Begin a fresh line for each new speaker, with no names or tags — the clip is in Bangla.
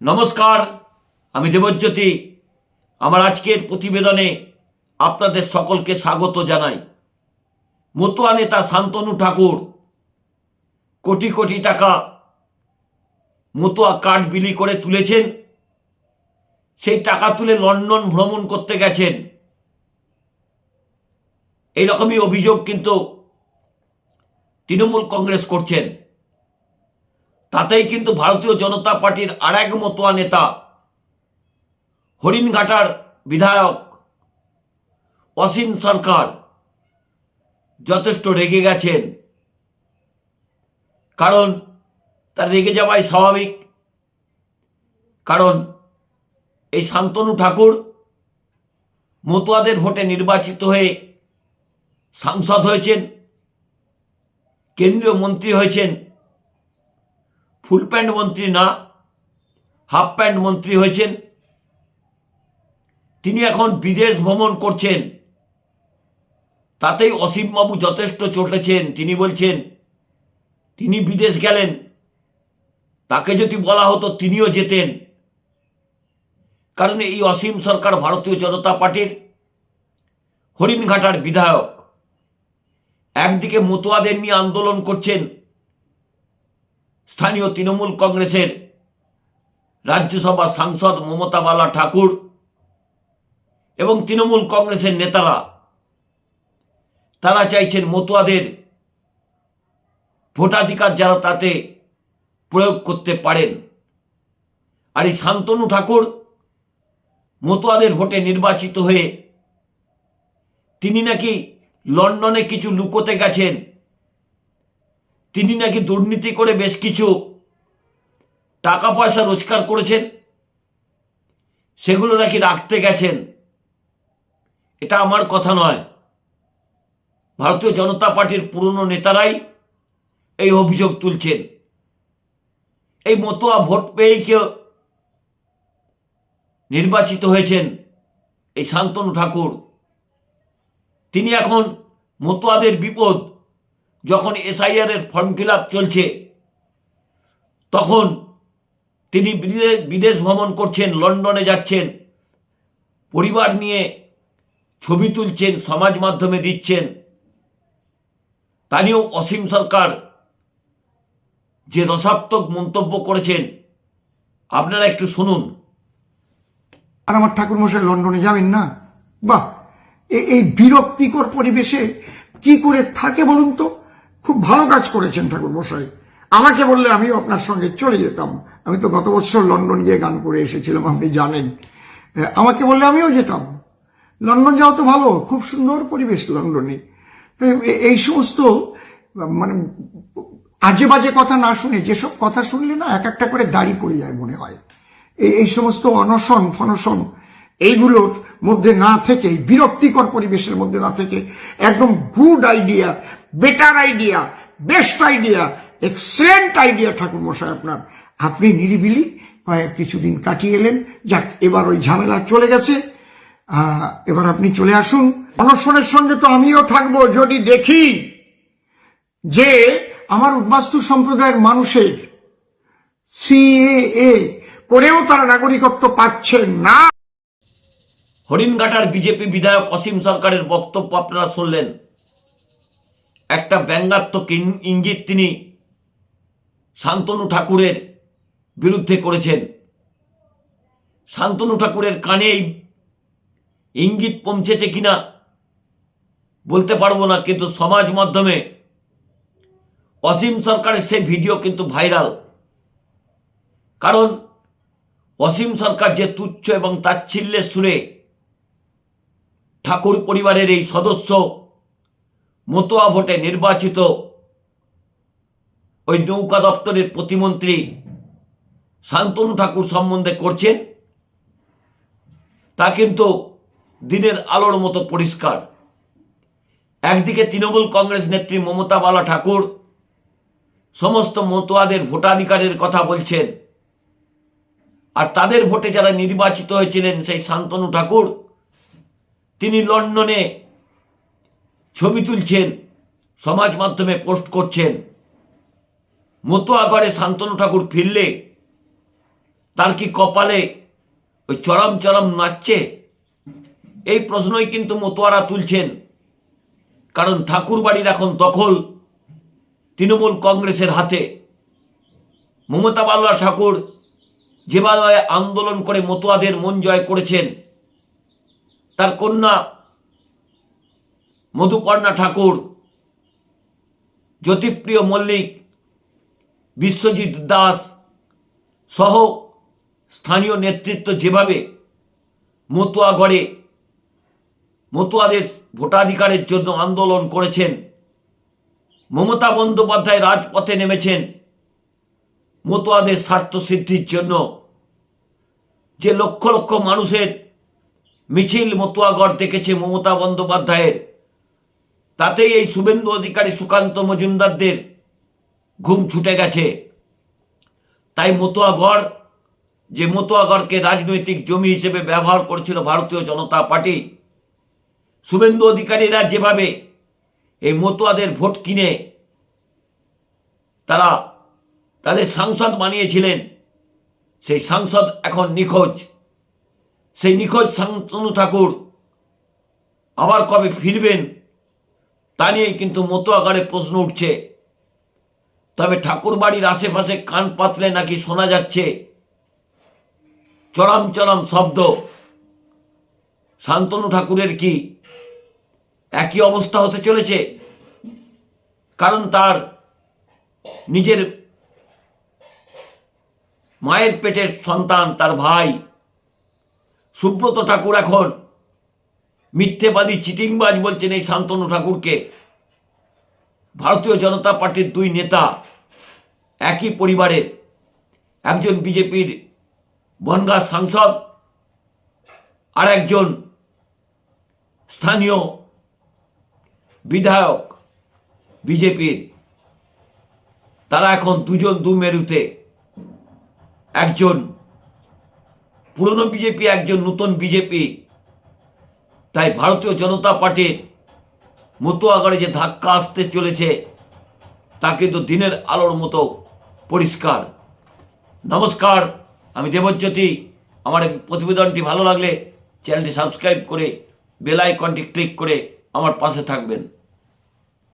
নমস্কার, আমি দেবজ্যোতি। আমার আজকের প্রতিবেদনে আপনাদের সকলকে স্বাগত জানাই। মতুয়া নেতা শান্তনু ঠাকুর, কোটি কোটি টাকা মতুয়া কার্ড বিলি করে তুলেছেন। সেই টাকা তুলে লন্ডন ভ্রমণ করতে গেছেন। এইরকমই অভিযোগ কিন্তু তৃণমূল কংগ্রেস করছেন। তাতেই কিন্তু ভারতীয় জনতা পার্টির আর এক মতুয়া নেতা, হরিণঘাটার বিধায়ক অসীম সরকার যথেষ্ট রেগে গেছেন। কারণ তার রেগে যাওয়াই স্বাভাবিক। কারণ এই শান্তনু ঠাকুর মতুয়াদের ভোটে নির্বাচিত হয়ে সাংসদ হয়েছেন, কেন্দ্রীয় মন্ত্রী হয়েছেন ফুল প্যান্ট মন্ত্রী না, হাফ প্যান্ট মন্ত্রী হয়েছেন। তিনি এখন বিদেশ ভ্রমণ করছেন। তাতেই অসীমবাবু যথেষ্ট চটেছেন তিনি বলছেন, তিনি বিদেশ গেলেন। তাকে যদি বলা হতো তিনিও যেতেন। কারণ এই অসীম সরকার ভারতীয় জনতা পার্টির হরিণঘাটার বিধায়ক। একদিকে মতুয়াদের নিয়ে আন্দোলন করছেন স্থানীয় তৃণমূল কংগ্রেসের রাজ্যসভা সাংসদ মমতা বালা ঠাকুর এবং তৃণমূল কংগ্রেসের নেতারা, তারা চাইছেন মতুয়াদের ভোটাধিকার যারা তাতে প্রয়োগ করতে পারেন। আর এই শান্তনু ঠাকুর মতুয়াদের ভোটে নির্বাচিত হয়ে তিনি নাকি লন্ডনে কিছু লুকোতে গেছেন। তিনি নাকি দুর্নীতি করে বেশ কিছু টাকা পয়সা রোজগার করেছেন। সেগুলো নাকি রাখতে গেছেন। এটা আমার কথা নয়। ভারতীয় জনতা পার্টির পুরনো নেতারাই এই অভিযোগ তুলছেন। এই মতুয়া ভোট পেয়েই কেউ নির্বাচিত হয়েছেন এই শান্তনু ঠাকুর। তিনি এখন মতোয়াদের বিপদ যখন এসআইআর এর ফর্ম ফিল চলছে, তখন তিনি বিদে- বিদেশ ভ্রমণ করছেন, লন্ডনে যাচ্ছেন, পরিবার নিয়ে ছবি তুলছেন, সমাজ মাধ্যমে দিচ্ছেন। তা অসীম সরকার যে রসাত্মক মন্তব্য করেছেন, আপনারা একটু শুনুন।
আর আমার ঠাকুর মশাই লন্ডনে যাবেন না? বাহ! এই বিরক্তিকর পরিবেশে কি করে থাকে বলুন তো? খুব ভালো কাজ করেছেন ঠাকুর মশাই। আমাকে বললে আমিও আপনার সঙ্গে চলে যেতাম। আমি তো গত বছর লন্ডন গিয়ে গান করে এসেছিলাম, আপনি জানেন। আমাকে বললে আমিও যেতাম। লন্ডন যাওয়া তো ভালো, খুব সুন্দর পরিবেশ লন্ডনে। তো এই সমস্ত মানে আজে বাজে কথা না শুনে, যেসব কথা শুনলে না এক একটা করে দাড়ি পড়ে যায় মনে হয়। এই সমস্ত অনশন, ফনশন এইগুলোর মধ্যে না থেকে বিরক্তিকর পরিবেশের মধ্যে না থেকে একদম good idea better idea best idea excellent idea ঠাকুর মশাই আপনার। আপনি নিরিবিলি কয়েক কিছুদিন কাটিয়ে এলেন। যাক, এবার ওই ঝামেলা চলে গেছে। এবার আপনি চলে আসুন। অনশনের সঙ্গে তো আমিও থাকব, যদি দেখি যে আমার উদ্বাস্তু সম্প্রদায়ের মানুষের সিএএ করেও তারা নাগরিকত্ব পাচ্ছে না।
হরিণঘাটার বিজেপি বিধায়ক অসীম সরকারের বক্তব্য আপনারা শুনলেন। একটা ব্যঙ্গাত্মক ইঙ্গিত তিনি শান্তনু ঠাকুরের বিরুদ্ধে করেছেন। শান্তনু ঠাকুরের কানে এই ইঙ্গিত পৌঁছেছে কিনা বলতে পারব না, কিন্তু সমাজ মাধ্যমে অসীম সরকারের সেই ভিডিও কিন্তু ভাইরাল। কারণ অসীম সরকার যে তুচ্ছ এবং তাচ্ছিল্যের সুরে ঠাকুর পরিবারের এই সদস্য মতোয়া ভোটে নির্বাচিত ওই নৌকা দপ্তরের প্রতিমন্ত্রী শান্তনু ঠাকুর সম্বন্ধে করছেন। তা কিন্তু দিনের আলোর মতো পরিষ্কার। একদিকে তৃণমূল কংগ্রেস নেত্রী মমতা বালা ঠাকুর সমস্ত মতোয়াদের ভোটাধিকারের কথা বলছেন। আর তাদের ভোটে যারা নির্বাচিত হয়েছিলেন সেই শান্তনু ঠাকুর তিনি লন্ডনে ছবি তুলছেন, সমাজ মাধ্যমে পোস্ট করছেন। মতুয়াগড়ে শান্তনু ঠাকুর ফিরলে তার কি কপালে ওই চরম চরম নাচছে? এই প্রশ্নই কিন্তু মতোয়ারা তুলছেন। কারণ ঠাকুরবাড়ির এখন দখল তৃণমূল কংগ্রেসের হাতে। মমতা বাল্লা ঠাকুর যেভাবে আন্দোলন করে মতুয়াদের মন জয় করেছেন তার কন্যা মধুপর্ণা ঠাকুর, জ্যোতিপ্রিয় মল্লিক, বিশ্বজিৎ দাস সহ স্থানীয় নেতৃত্ব যেভাবে মতুয়াগড়ে মতুয়াদের ভোটাধিকারের জন্য আন্দোলন করেছেন, মমতা বন্দ্যোপাধ্যায় রাজপথে নেমেছেন, মতুয়াদের স্বার্থ সিদ্ধির জন্য যে লক্ষ লক্ষ মানুষের মিছিল মতুয়াগড় দেখেছে মমতা বন্দ্যোপাধ্যায়ের। তাতেই এই শুভেন্দু অধিকারী সুকান্ত মজুমদারদের ঘুম ছুটে গেছে। তাই মতুয়াগড়, যে মতুয়াগড়কে রাজনৈতিক জমি হিসেবে ব্যবহার করেছিল ভারতীয় জনতা পার্টি, শুভেন্দু অধিকারীরা যেভাবে এই মতুয়াদের ভোট কিনে তারা তাদের সাংসদ বানিয়েছিলেন, সেই সাংসদ এখন নিখোঁজ। সেই নিখোঁজ শান্তনু ঠাকুর আবার কবে ফিরবেন তা নিয়েই কিন্তু মতো আকারে প্রশ্ন উঠছে। তবে ঠাকুর বাড়ির আশেপাশে কান পাতলে নাকি শোনা যাচ্ছে চরম চরম শব্দ। শান্তনু ঠাকুরের কি একই অবস্থা হতে চলেছে? কারণ তার নিজের মায়ের পেটের সন্তান, তার ভাই সুব্রত ঠাকুর এখন মিথ্যেবাদী চিটিংবাজ বলছেন এই শান্তনু ঠাকুরকে। ভারতীয় জনতা পার্টির দুই নেতা একই পরিবারের একজন বিজেপির বনগাঁ সাংসদ আর একজন স্থানীয় বিধায়ক বিজেপির। তারা এখন দুজন দু মেরুতে একজন পুরনো বিজেপি একজন নতুন বিজেপি। তাই ভারতীয় জনতা পার্টির মতুয়াগড়ে যে ধাক্কা আসতে চলেছে, তা কিন্তু দিনের আলোর মতো পরিষ্কার। নমস্কার, আমি দেবজ্যোতি। আমার প্রতিবেদনটি ভালো লাগলে চ্যানেলটি সাবস্ক্রাইব করে বেল আইকনটি ক্লিক করে আমার পাশে থাকবেন।